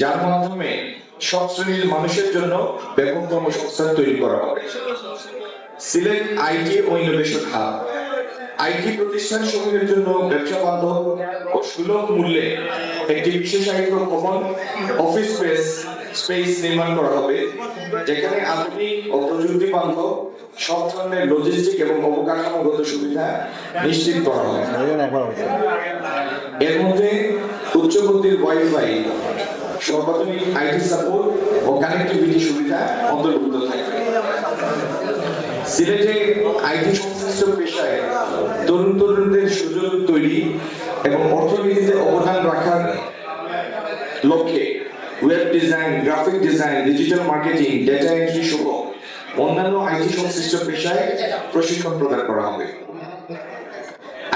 যার মাধ্যমে সব শ্রেণির মানুষের জন্য ব্যাপক কর্মসংস্থান তৈরি করা হবে। সিলেট আইটি ও ইনোভেশন হাব। আইটি প্রতিষ্ঠান সমূহের জন্য ব্যবসা বান্ধব ও সুলভ মূল্যে একটি বিশেষায়িত ভবন অফিস স্পেস স্পেস নির্মাণ করা হবে, যেখানে আধুনিক ও প্রযুক্তি বান্ধব সব ধরনের লজিস্টিক এবং অবকাঠামোগত সুবিধা নিশ্চিত করা হবে। এর মধ্যে উচ্চ গতির ওয়াইফাই সর্বাধুনিক আইটি সাপোর্ট ও কানেক্টিভিটি সুবিধা অন্তর্ভুক্ত থাকবে। সিলেটে আইটি সংশ্লিষ্ট পেশায় তরুণ তরুণদের সুযোগ তৈরি এবং অর্থনীতিতে অবদান রাখার লক্ষ্যে web design graphic design digital marketing data entry সহ অন্যান্য আইটি সংশ্লিষ্ট পেশায় প্রশিক্ষণ প্রদান করা হবে।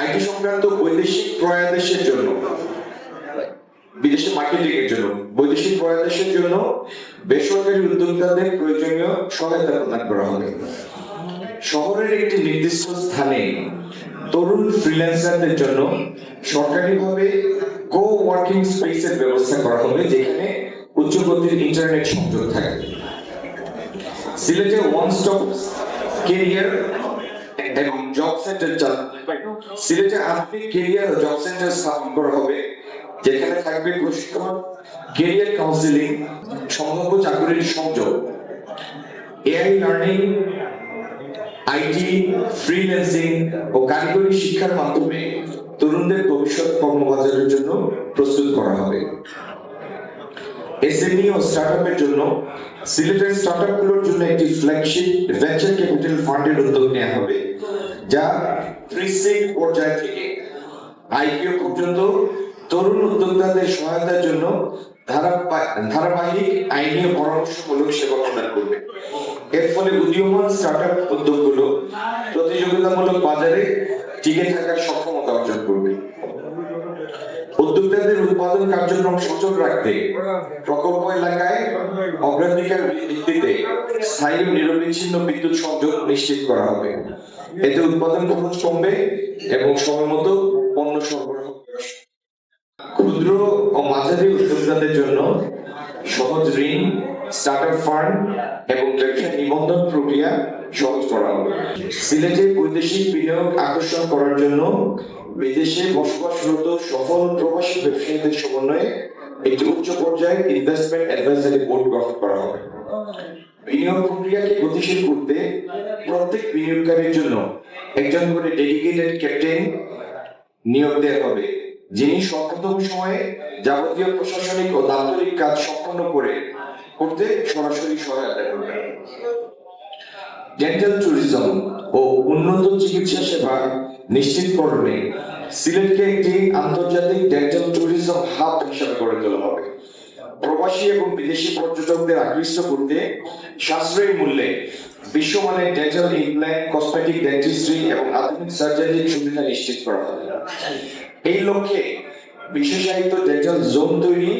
আইটি সংক্রান্ত বৈদেশিক প্রয়াদেশের জন্য, বিদেশে মার্কেটিং এর জন্য, বৈদেশিক প্রয়াদেশের জন্য বেসরকারি উদ্যোক্তাদের প্রয়োজনীয় সহায়তা প্রদান করা হবে। শহরের একটি নির্দিষ্ট স্থানে তরুণ ফ্রিল্যান্সারদের জন্য সরকারিভাবে কো ওয়ার্কিং স্পেসের ব্যবস্থা করা হবে, যেখানে উচ্চ গতির ইন্টারনেট সংযোগ থাকবে সিলেটে ওয়ান স্টপ কেরিয়ার এবং জব সেন্টার সিলেটে আধুনিক কেরিয়ার ও জব সেন্টার স্থাপন করা হবে, যেখানে থাকবে প্রশিক্ষণ কেরিয়ার কাউন্সিলিং সম্ভাব্য চাকরির সংযোগ। এআই লার্নিং আইটি ফ্রিল্যান্সিং ও কারিগরি শিক্ষার মাধ্যমে তরুণদের ভবিষ্যৎ কর্মবাজারের জন্য প্রস্তুত করা হবে। এসএমই ও জন্য সিলেটের জন্য একটি ফ্ল্যাগশিপ ভেঞ্চার ক্যাপিটাল ফান্ডের উদ্যোগ নেওয়া হবে, যা প্রিসিক পর্যায় থেকে আইপিও পর্যন্ত তরুণ উদ্যোক্তাদের সহায়তার জন্য ধারাবাহিক আইনি ও পরামর্শমূলক সেবা প্রদান করবে। এর ফলে উদীয়মান স্টার্টআপ উদ্যোগগুলো প্রতিযোগিতামূলক বাজারে টিকে থাকার সক্ষমতা অর্জন করবে। উদ্যোক্তাদের উৎপাদন কার্যক্রম সচল রাখতে প্রকল্প এলাকায় অগ্রাধিকার ভিত্তিতে স্থায়ী নিরবিচ্ছিন্ন বিদ্যুৎ সংযোগ নিশ্চিত করা হবে। এতে উৎপাদন খরচ কমবে এবং সময় মতো পণ্য সরবরাহ ক্ষুদ্র ও মাঝারি উদ্যোক্তাদের জন্য সহজ ঋণ স্টার্টআপ ফান্ড এবং ব্যবসা নিবন্ধন প্রক্রিয়া সহজ করা হবে। সিলেটে বৈদেশিক বিনিয়োগ আকর্ষণ করার জন্য বিদেশে বসবাসরত সফল প্রবাসী ব্যবসায়ীদের সমন্বয়ে একটি উচ্চ পর্যায়ে ইনভেস্টমেন্ট অ্যাডভাইজারি বোর্ড গঠন করা হবে। বিনিয়োগ প্রক্রিয়াকে গতিশীল করতে প্রত্যেক বিনিয়োগকারীর জন্য একজন করে ডেডিকেটেড ক্যাপ্টেন নিয়োগ দেওয়া হবে, যিনি সংক্ষিপ্ততম সময়ে যাবতীয় প্রশাসনিক ও দাপ্তরিক কাজ সম্পন্ন করে করতে সরাসরি সহায়তা করবেন ডেন্টাল ট্যুরিজম ও উন্নত চিকিৎসা সেবা নিশ্চিতকরণে সিলেটকে একটি আন্তর্জাতিক ডেন্টাল ট্যুরিজম হাব হিসাবে গড়ে তোলা হবে। প্রবাসী এবং বিদেশি পর্যটকদের আকৃষ্ট করতে সাশ্রয়ী মূল্যে বিশ্বমানের ডেন্টাল ইমপ্ল্যান্ট কসমেটিক ডেন্টিস্ট্রি এবং আধুনিক সার্জারির সুবিধা নিশ্চিত করা হবে। এই লক্ষ্যে বিশেষায়িত ডেন্টাল জোন তৈরি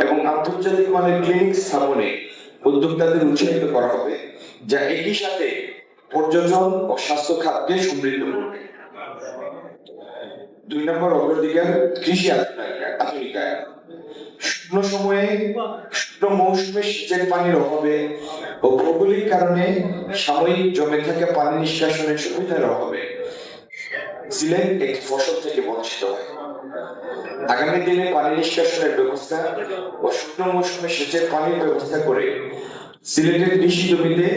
এবং আন্তর্জাতিক মানের ক্লিনিক স্থাপনে উদ্যোক্তাদের উৎসাহিত করা হবে, যা একই সাথে পর্যটন ও স্বাস্থ্য খাতকে সমৃদ্ধ করবে। দুই নম্বর অগ্রাধিকার, কৃষি আধুনিকা- আধুনিকায়ন। শুকনো সময়ে শুকনো মৌসুমে সেচের পানির অভাবে ও ভৌগোলিক কারণে সাময়িক জমে থাকা পানি নিষ্কাশনের সুবিধার অভাবে, সিলেট একটি ফসল থেকে বঞ্চিত হয়। আগামী দিনে পানি নিষ্কাশনের ব্যবস্থা ও শুকনো মৌসুমে সেচের পানির ব্যবস্থা করে সিলেটের কৃষি জমিতে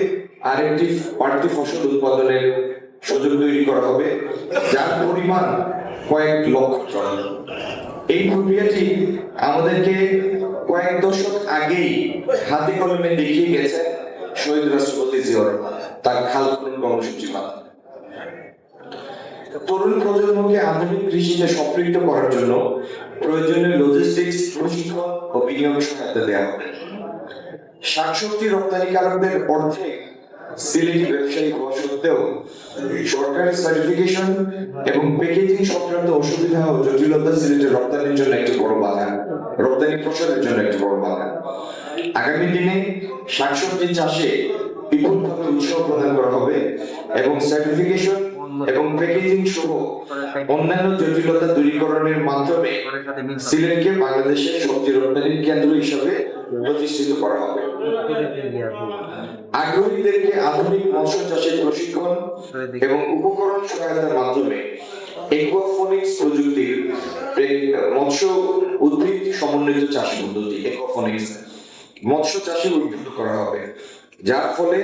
আরেকটি বাড়তি ফসল উৎপাদনের সুযোগ তৈরি করা হবে, যার পরিমাণ কয়েক লক্ষ টন। এই প্রক্রিয়াটি আমাদেরকে কয়েক দশক আগেই হাতে কলমে দেখিয়ে গেছে শহীদ রাষ্ট্রপতি জিয়র তার খাল কর্মসূচি মাধ্যমে তরুণ প্রজন্মকে আধুনিক কৃষিতে সম্পৃক্ত করার জন্য প্রয়োজনীয় লজিস্টিক্স প্রশিক্ষণ ও বিনিয়োগ সহায়তা দেওয়া হবে। শাকসবজি রপ্তানিকারকদের অর্ধেক সিলেটি ব্যবসায়ী হওয়া সত্ত্বেও সার্টিফিকেশন এবং প্যাকেজিং সংক্রান্ত অসুবিধা ও জটিলতা সিলেটের রপ্তানির জন্য একটি বড় বাধা রপ্তানি প্রসারের জন্য একটি বড় বাধা আগামী দিনে শাকসবজি চাষে বিপুলভাবে উৎসাহ প্রদান করা হবে এবং সার্টিফিকেশন এবং প্যাকেজিং সহ অন্যান্য জটিলতা দূরীকরণের মাধ্যমে সিলেটকে বাংলাদেশের সবজি রপ্তানির কেন্দ্র হিসেবে প্রতিষ্ঠিত করা হবে। আগ্রহীদেরকে আধুনিক মৎস্য চাষের প্রশিক্ষণ এবং উপকরণ সহায়তার মাধ্যমে একুয়াফোনিক্স প্রযুক্তির মৎস্য উদ্ভিদ সমন্বিত চাষ পদ্ধতি একুয়াফোনিক্স মৎস্য চাষে উদ্বুদ্ধ করা হবে। যার ফলে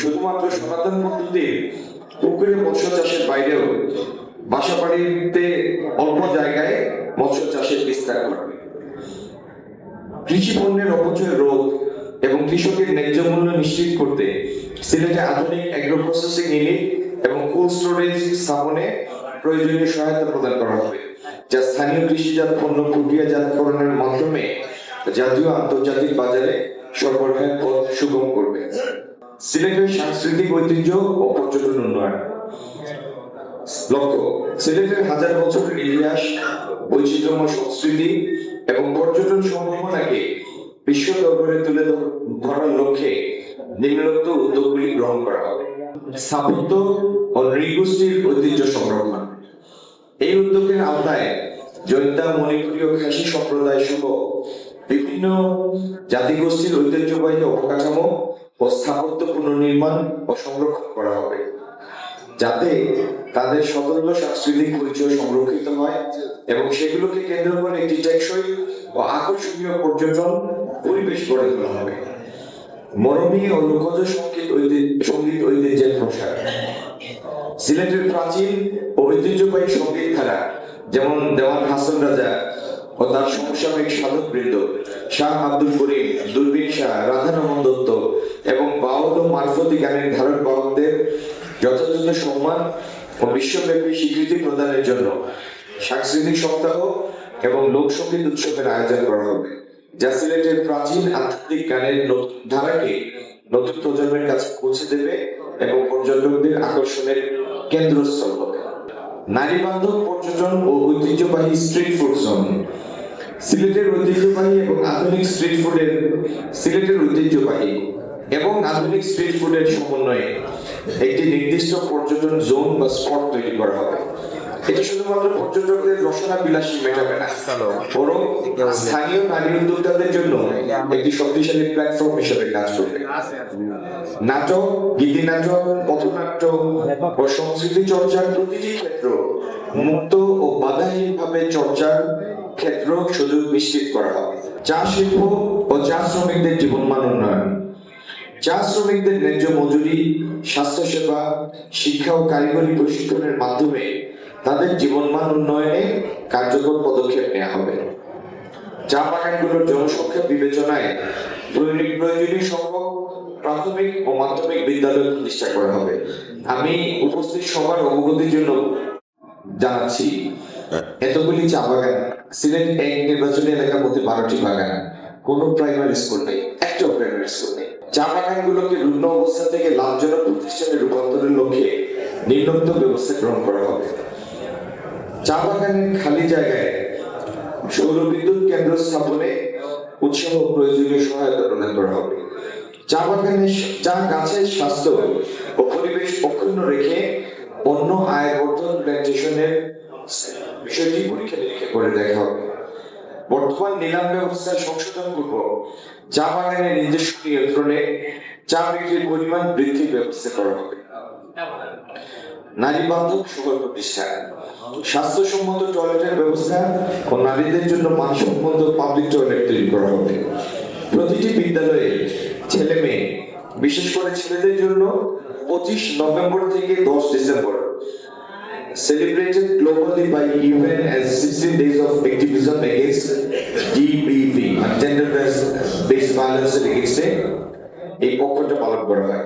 শুধুমাত্র সনাতন পদ্ধতির পুকুরে মৎস্য চাষের বাইরেও বাসা বাড়িতে অল্প জায়গায় মৎস্য চাষের বিস্তার করবে কৃষি পণ্যের অপচয় রোধ এবং কৃষকের ন্যায্য মূল্য নিশ্চিত করতে সিলেটে আধুনিক অ্যাগ্রো প্রসেসিং ইউনিট এবং কোল্ড স্টোরেজ স্থাপনে প্রয়োজনীয় সহায়তা প্রদান করা হবে, যা স্থানীয় কৃষিজাত পণ্য প্রক্রিয়াজাতকরণের মাধ্যমে জাতীয় আন্তর্জাতিক বাজারে সরবরাহের পথ সুগম করবে। সিলেটের সাংস্কৃতিক ঐতিহ্য ও পর্যটন উন্নয়ন। লক্ষ্য, সিলেটের হাজার বছরের ইতিহাস, বৈচিত্র্যময় সংস্কৃতি এবং পর্যটন সম্ভাবনাকে বিশ্ব দরবারে তুলে ধরার লক্ষ্যে নিম্নোক্ত উদ্যোগগুলি গ্রহণ করা হবে। স্থাপত্য ও নৃগোষ্ঠীর ঐতিহ্য সংরক্ষণ। এই উদ্যোগের আওতায় জৈন্তা, মণিপুরী ও খাসি সম্প্রদায় সহ বিভিন্ন জাতিগোষ্ঠীর ঐতিহ্যবাহী অবকাঠামো ও স্থাপত্য পুনর্নির্মাণ ও সংরক্ষণ করা হবে, যাতে তাদের সাংস্কৃতিক পরিচয় সংরক্ষিত হয় এবং সেগুলোকে কেন্দ্র করে একটি টেকসই ও আকর্ষণীয় পর্যটন পরিবেশ গড়ে তোলা হবে। মরমী ও লোকজ সংগীত সংগীত ঐতিহ্যের প্রসার। সিলেটের প্রাচীন ঐতিহ্যবাহী সংগীত ধারা যেমন দেওয়ান হাসান রাজা ও তার সমসাময়িক সাধক বৃন্দ শাহ আব্দুল করিম, দুর্বীন শাহ রাধারমন দত্ত এবং বাউল ও মারফতি গানের ধারক বাহকদের যথাযথ সম্মান ও বিশ্বব্যাপী স্বীকৃতি প্রদানের জন্য সাংস্কৃতিক সপ্তাহ এবং লোকসঙ্গীত উৎসবের আয়োজন করা হবে। যা সিলেটের প্রাচীন আধ্যাত্মিক গানের ধারাকে নতুন প্রজন্মের কাছে পৌঁছে দেবে এবং পর্যটকদের আকর্ষণের কেন্দ্রস্থল হবে। নারী বান্ধব পর্যটন ও ঐতিহ্যবাহী স্ট্রিট ফুড জোন সিলেটের ঐতিহ্যবাহী এবং আধুনিক স্ট্রিট ফুডের সিলেটের ঐতিহ্যবাহী এবং আধুনিক স্ট্রিট ফুডের সমন্বয়ে একটি নির্দিষ্ট পর্যটন জোন বা স্পট তৈরি করা হবে। এটি শুধুমাত্র পর্যটকদের রসনা বিলাসী মেটাবে না, বরং স্থানীয় নারী উদ্যোক্তাদের জন্য একটি শক্তিশালী প্ল্যাটফর্ম হিসেবে কাজ করবে। নাটক গীতি নাটক পথনাট্য ও সংস্কৃতি চর্চার প্রতিটি ক্ষেত্র মুক্ত ও বাধাহীন ভাবে চর্চার ক্ষেত্র সুযোগ নিশ্চিত করা হবে। চা শিল্প ও চা শ্রমিকদের জীবনমান উন্নয়ন। চা শ্রমিকদের ন্যায্য মজুরি, স্বাস্থ্যসেবা, শিক্ষা ও কারিগরি প্রশিক্ষণের মাধ্যমে তাদের জীবনমান উন্নয়নে কার্যকর পদক্ষেপ নেওয়া হবে। চা বাগানগুলোর জনসংখ্যা বিবেচনায় প্রয়োজনীয় সংখ্যক প্রাথমিক ও মাধ্যমিক বিদ্যালয় প্রতিষ্ঠা করা হবে। আমি উপস্থিত সবার অবগতির জন্য জানাচ্ছি, এতগুলি চা বাগান সিলেট এক নির্বাচনী এলাকার মধ্যে বারোটি বাগান, কোনো প্রাইমারি স্কুল নেই, একটাও প্রাইমারি স্কুল নেই। চা বাগানগুলোকে রুগ্ন অবস্থা থেকে লাভজনক প্রতিষ্ঠানে রূপান্তরের লক্ষ্যে নিম্নোক্ত ব্যবস্থা গ্রহণ করা হবে। চা বাগানের খালি জায়গায় সৌর বিদ্যুৎ কেন্দ্র স্থাপনে উৎসাহ প্রয়োজনীয় সহায়তা প্রদান করা হবে। চা বাগানের চা গাছের স্বাস্থ্য ও পরিবেশ অক্ষুণ্ণ রেখে অন্য আয় বর্ধন প্ল্যান্টেশনের বিষয়টি পরীক্ষা নিরীক্ষা করে দেখা হবে। বর্তমান নিলাম ব্যবস্থার সংশোধন পূর্বক চা বাগানের নিজস্ব নিয়ন্ত্রণে চা বিক্রির পরিমাণ বৃদ্ধির ব্যবস্থা করা হবে। নারী বান্ধব শহর প্রতিষ্ঠা। স্বাস্থ্যসম্মত টয়লেটের ব্যবস্থা ও নারীদের জন্য মানসম্মত পাবলিক টয়লেট তৈরি করা হবে। প্রতিটি বিদ্যালয়ে ছেলে মেয়ে, বিশেষ করে ছেলেদের জন্য পঁচিশ নভেম্বর থেকে দশ December celebrated globally by UN as 16 days of activism against GBV, gender-based violence against. এই পক্ষটা পালন করা হয়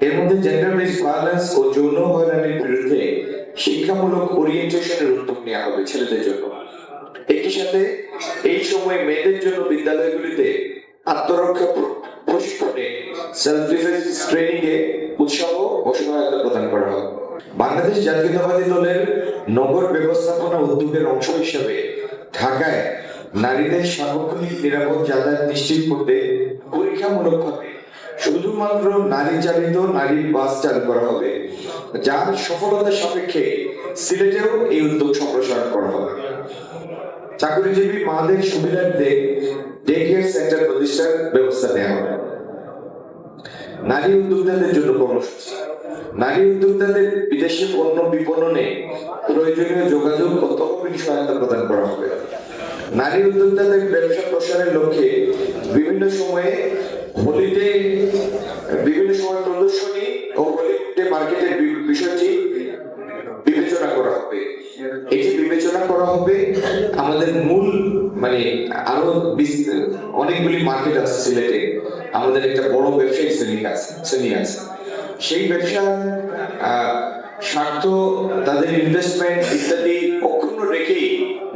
এর মধ্যে জেন্ডার বেসড ভায়োলেন্স ও যৌন হয়রানির বিরুদ্ধে শিক্ষামূলক ওরিয়েন্টেশনের উদ্যোগ নেওয়া হবে ছেলেদের জন্য একই সাথে এই সময় মেয়েদের জন্য বিদ্যালয়গুলিতে আত্মরক্ষা প্র- প্রশিক্ষণে সেলফ ডিফেন্স ট্রেনিং এ উৎসাহ ও সহায়তা প্রদান করা হবে বাংলাদেশ জাতীয়তাবাদী দলের নগর ব্যবস্থাপনা উদ্যোগের অংশ হিসেবে ঢাকায় নারীদের সার্বক্ষণিক নিরাপদ যাতায়াত নিশ্চিত করতে পরীক্ষামূলকভাবে শুধুমাত্র নারী চালিত নারী বাস চালু করা হবে, যার সফলতার সাপেক্ষে সিলেটেও এই উদ্যোগ সম্প্রসারণ করা হবে। চাকরিজীবী মাদের সুবিধার্থে ডে কেয়ার সেন্টার প্রতিষ্ঠার ব্যবস্থা নেওয়া হবে। নারী উদ্যোক্তাদের জন্য কর্মসূচি। নারী উদ্যোক্তাদের বিদেশি পণ্য বিপণনে প্রয়োজনীয় যোগাযোগ ও তহবিল সহায়তা প্রদান করা হবে। নারী উদ্যোক্তাদের ব্যবসা প্রসারের লক্ষ্যে বিভিন্ন সময়ে হোলিডে, বিভিন্ন সময় প্রদর্শনী ও হলিডে মার্কেটের বিষয়টি বিবেচনা করা হবে। এটি বিবেচনা করা হবে আমাদের মূল মানে আরও অনেকগুলি মার্কেট আছে সিলেটে। আমাদের একটা বড় ব্যবসায়ী শ্রেণি আছে শ্রেণি আছে। সেই ব্যবসা স্বার্থ, তাদের ইনভেস্টমেন্ট ইত্যাদি অক্ষুণ্ণ রেখেই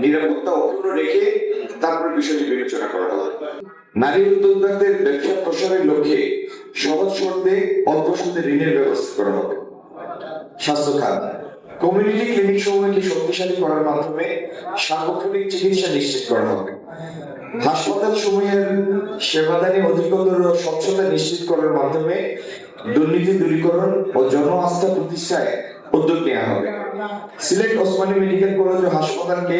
নিরাপত্তা অক্ষুণ্ণ রেখে তারপর বিষয়টি বিবেচনা করা হবে নারী উদ্যোক্তাদের ব্যবসা প্রসারের লক্ষ্যে সহজ শর্তে, অল্প সুদে ঋণের ব্যবস্থা করা হবে। স্বাস্থ্য খাত। কমিউনিটি ক্লিনিক সমূহকে শক্তিশালী করার মাধ্যমে সার্বক্ষণিক চিকিৎসা নিশ্চিত করা হবে। হাসপাতাল সমূহের সেবাদানে অধিকতর স্বচ্ছতা নিশ্চিত করার মাধ্যমে দুর্নীতি দূরীকরণ ও জন আস্থা প্রতিষ্ঠায় উদ্যোগ নেওয়া হবে। সিলেট ওসমানী মেডিকেল কলেজ ও হাসপাতালকে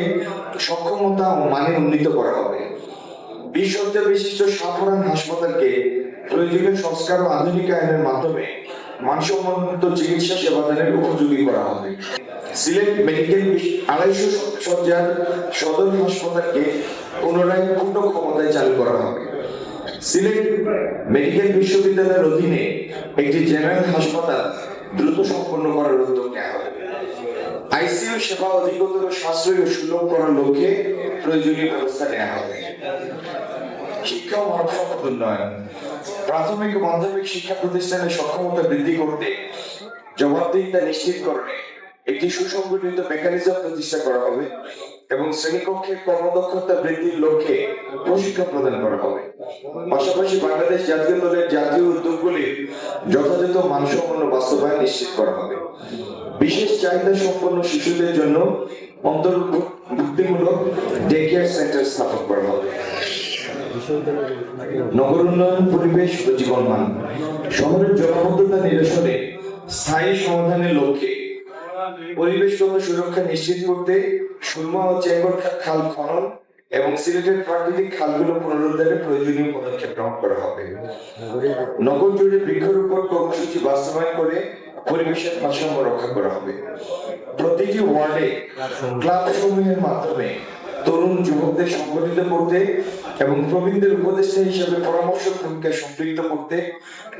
সক্ষমতা ও মানে উন্নীত করা হবে। বিশিষ্ট হাসপাতালকে প্রয়োজনীয় সংস্কার ও আধুনিকায়নের মাধ্যমে মানসম্মত চিকিৎসা সেবাদানের উপযোগী করা হবে। সিলেট মেডিকেল আড়াইশো শয্যার সদর হাসপাতালকে পুনরায় পূর্ণ ক্ষমতায় চালু করা হবে। সিলেট মেডিকেল বিশ্ববিদ্যালয়ের অধীনে একটি জেনারেল হাসপাতাল দ্রুত সম্পন্ন করার উদ্যোগ নেওয়া হবে আইসিইউ সেবা অধিকতর সাশ্রয়ী ও সুলভ করার লক্ষ্যে প্রয়োজনীয় ব্যবস্থা নেওয়া হবে শিক্ষা ও উন্নয়ন। প্রাথমিক ও মাধ্যমিক শিক্ষা প্রতিষ্ঠানের সক্ষমতা বৃদ্ধি করতে জবাবদিহিতা নিশ্চিত করণে একটি সুসংগঠিত মেকানিজম প্রতিষ্ঠা করা হবে। এবং শ্রেণীকক্ষের কর্মদক্ষতা বৃদ্ধির লক্ষ্যে প্রশিক্ষণ প্রদান করা হবে। পাশাপাশি বাংলাদেশ জাতীয় দলের জাতীয় উদ্যোগগুলির যথাযথ মানসম্পন্ন বাস্তবায়ন নিশ্চিত করা হবে। বিশেষ চাহিদা সম্পন্ন শিশুদের জন্য অন্তর্ভুক্তিমূলক ডে সেন্টার স্থাপন করা হবে। নগর উন্নয়ন, পরিবেশ ও জীবনমান। শহরের জলাবদ্ধতা নিরসনে স্থায়ী সমাধানের লক্ষ্যে পরিবেশগত সুরক্ষা নিশ্চিত করতে সুরমা ও চেঙ্গর খাল খনন এবং সিলেটের প্রাকৃতিক খালগুলো পুনরুদ্ধারে প্রয়োজনীয় পদক্ষেপ গ্রহণ করা হবে। নগর জুড়ে বৃক্ষরোপণ কর্মসূচি বাস্তবায়ন করে পরিবেশের ভারসাম্য রক্ষা করা হবে। প্রতিটি ওয়ার্ডে ক্লাব সমূহের মাধ্যমে তরুণ যুবকদের সংগঠিত করতে এবং প্রবীণদের উপদেষ্টা হিসেবে পরামর্শ ভূমিকায় সম্পৃক্ত করতে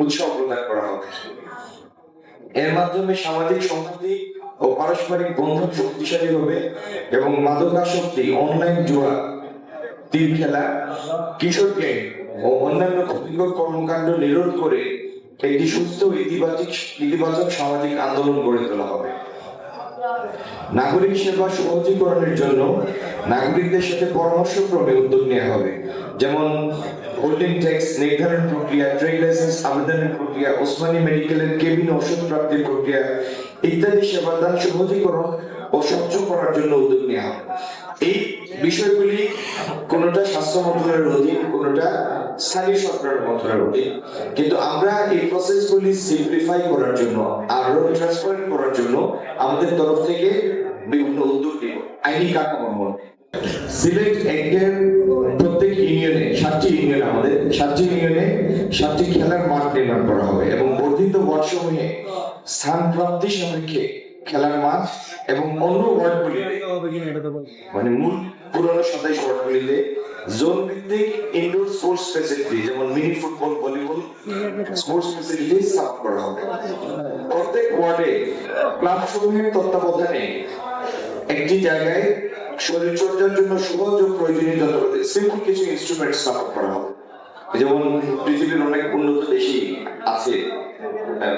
উৎসাহ প্রদান করা হবে। এর মাধ্যমে সামাজিক সংহতি ও পারস্পরিক বন্ধন শক্তিশালী হবে এবং মাদকাসক্তি অনলাইন জুয়া তীর খেলা, কিশোর গ্যাং ও অন্যান্য ক্ষতিকর কর্মকাণ্ড নিরোধ করে একটি সুস্থ ইতিবাচক ইতিবাচক সামাজিক আন্দোলন গড়ে তোলা হবে। নাগরিক সেবা সহজীকরণের জন্য নাগরিকদের সাথে পরামর্শক্রমে উদ্যোগ নেওয়া হবে। যেমন হোল্ডিং ট্যাক্স নির্ধারণ প্রক্রিয়া ট্রেড লাইসেন্স আবেদনের প্রক্রিয়া ওসমানী মেডিকেলের কেবিন ওষুধ প্রাপ্তির প্রক্রিয়া ইত্যাদি সেবাদান সহজীকরণ ও স্বচ্ছ করার জন্য উদ্যোগ নেওয়া এই বিষয়গুলি কোনোটা স্বাস্থ্য মন্ত্রণালয়ের অধীন, কোনোটা স্থানীয় সরকারের মন্ত্রণালয়ের অধীন। কিন্তু আমরা এই প্রসেসগুলি সিম্পলিফাই করার জন্য, আরও ট্রান্সপারেন্ট করার জন্য আমাদের তরফ থেকে বিভিন্ন উদ্যোগ নিব। আইনি কাঠামো সিলেট একের প্রত্যেক ইউনিয়নে, সাতটি ইউনিয়ন আমাদের, সাতটি ইউনিয়নে সাতটি খেলার মাঠ নির্মাণ করা হবে এবং বর্ধিত ওয়ার্ডসমূহে স্থান প্রাপ্তি সাপেক্ষে খেলার মাঠ এবং অন্য ওয়ার্ডগুলিতে মানে মূল পুরনো সাতাইশ ওয়ার্ডগুলিতে জোন ভিত্তিক ইনডোর স্পোর্টস ফ্যাসিলিটি যেমন mini football volleyball sports facility স্থাপন করা হবে। প্রত্যেক ওয়ার্ডে ক্লাব সমূহের তত্ত্বাবধানে একটি জায়গায় শরীর চর্চার জন্য প্রয়োজনীয় যন্ত্রপাতি সিম্পল কিছু ইনস্ট্রুমেন্ট করা হবে যেমন পৃথিবীর অনেক উন্নত দেশই আছে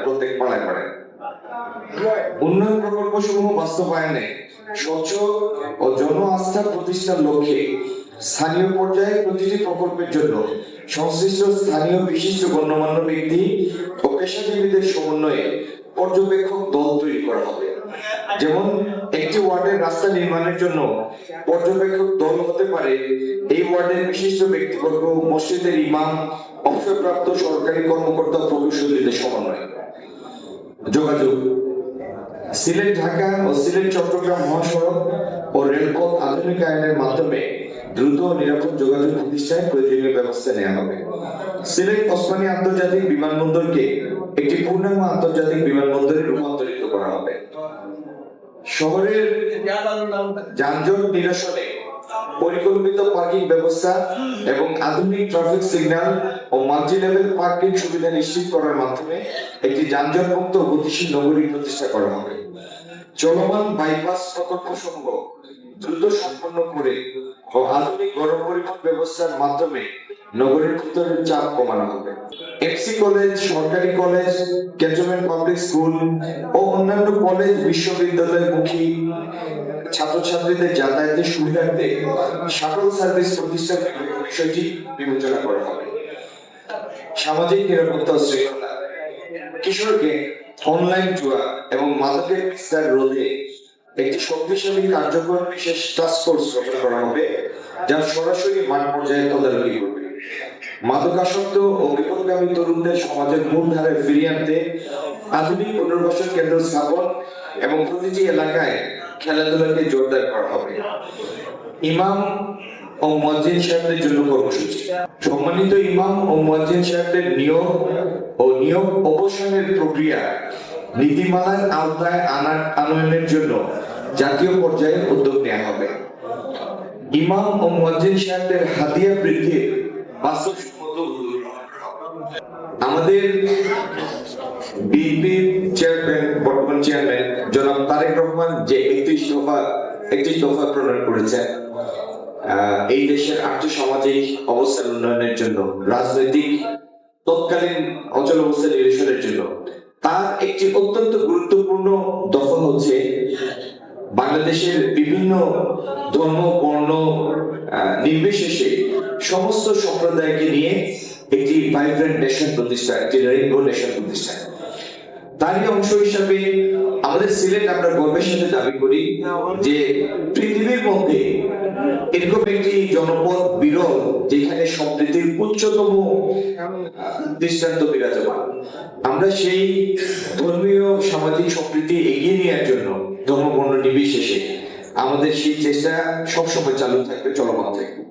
প্রত্যেক পাড়ায় পাড়ায়। উন্নয়ন প্রকল্প সমূহ বাস্তবায়নে স্বচ্ছ ও জন আস্থা প্রতিষ্ঠার লক্ষ্যে স্থানীয় পর্যায়ে প্রতিটি প্রকল্পের জন্য সংশ্লিষ্ট স্থানীয় বিশিষ্ট গণ্যমান্য ব্যক্তি ও পেশাজীবীদের সমন্বয়ে পর্যবেক্ষক দল তৈরি করা হবে। যেমন একটি ওয়ার্ডের রাস্তা নির্মাণের জন্য পর্যবেক্ষক দল হতে পারে, এই ওয়ার্ডের বিশিষ্ট ব্যক্তিবর্গ, মসজিদের ইমাম, অবসরপ্রাপ্ত সরকারি কর্মকর্তা প্রকৌশলীদের সমন্বয়। যোগাযোগ। সিলেট ঢাকা ও সিলেট চট্টগ্রাম মহাসড়ক ও রেলপথ আধুনিকায়নের মাধ্যমে দ্রুত ও নিরাপদ যোগাযোগ প্রতিষ্ঠায় প্রয়োজনীয় ব্যবস্থা নেওয়া হবে। সিলেট ওসমানী আন্তর্জাতিক বিমানবন্দরকে একটি পূর্ণাঙ্গ আন্তর্জাতিক বিমানবন্দরে রূপান্তরিত করা হবে। শহরের যানজট নিরসনে পরিকল্পিত পার্কিং ব্যবস্থা এবং আধুনিক ট্রাফিক সিগন্যাল ও মাল্টি লেভেল পার্কিং সুবিধা নিশ্চিত করার মাধ্যমে একটি যানজট মুক্ত গতিশীল নগরী প্রতিষ্ঠা করা হবে। চলমান বাইপাস প্রকল্প সমূহ দ্রুত সম্পন্ন করে আধুনিক গণপরিবহন ব্যবস্থার মাধ্যমে নগরীর ভিতরের চাপ কমানো হবে। এফসি কলেজ সরকারি কলেজ ক্যান্টনমেন্ট পাবলিক স্কুল ও অন্যান্য কলেজ বিশ্ববিদ্যালয় মুখী ছাত্রছাত্রীদের যাতায়াতের সুবিধার্থে শাটল সার্ভিস প্রতিষ্ঠার বিষয়টি বিবেচনা করা হবে। সামাজিক নিরাপত্তা শৃঙ্খলা। কিশোরকে অনলাইন জুয়া এবং মাদকের বিস্তার রোধে একটি শক্তিশালী কার্যকর বিশেষ টাস্ক ফোর্স গঠন করা হবে যা সরাসরি মাঠ পর্যায়ে তদারকি করবে। মাদকাসক্ত ও বিপদগামী তরুণদের সমাজের মূল ধারায় ফিরিয়ে আনতে আধুনিক পুনর্বাসন কেন্দ্র স্থাপন এবং প্রতিটি এলাকায় খেলাধুলাকে জোরদার করা হবে। ইমাম ও মুয়াজ্জিন সাহেবদের জন্য কর্মসূচি। সম্মানিত ইমাম ও মুয়াজ্জিন সাহেবদের নিয়োগ ও নিয়োগ অবসানের প্রক্রিয়া নীতিমালার আওতায় আনার আনয়নের জন্য জাতীয় পর্যায়ে উদ্যোগ নেওয়া হবে ইমাম ও মুয়াজ্জিন সাহেবদের হাদিয়া বৃদ্ধির বাস্তবসম্মত। আমাদের বিএনপির চেয়ারম্যান বর্তমান চেয়ারম্যান জনাব তারেক রহমান যে একত্রিশ দফা একত্রিশ দফা প্রণয়ন করেছেন এই দেশের আর্থ সামাজিক অবস্থার উন্নয়নের জন্য, রাজনৈতিক তৎকালীন অচল অবস্থা নিরসনের জন্য তার একটি অত্যন্ত গুরুত্বপূর্ণ দফা হচ্ছে বাংলাদেশের বিভিন্ন ধর্ম, বর্ণ নির্বিশেষে সমস্ত সম্প্রদায়কে নিয়ে একটি ভাইব্রেন্ট নেশন প্রতিষ্ঠা, একটি রেইনবো নেশন প্রতিষ্ঠা। তারই অংশ হিসাবে আমাদের সিলেট আমরা গর্বের সাথে দাবি করি যে পৃথিবীর মধ্যে এরকম একটি জনপদ বিরল যেখানে সমৃদ্ধির উচ্চতম দৃষ্টান্ত বিরাজমান। আমরা সেই ধর্মীয়, সামাজিক সম্প্রীতি এগিয়ে নেওয়ার জন্য ধর্ম বর্ণ নির্বিশেষে আমাদের সেই চেষ্টা সবসময় চালু থাকবে, চলমান থাকবে।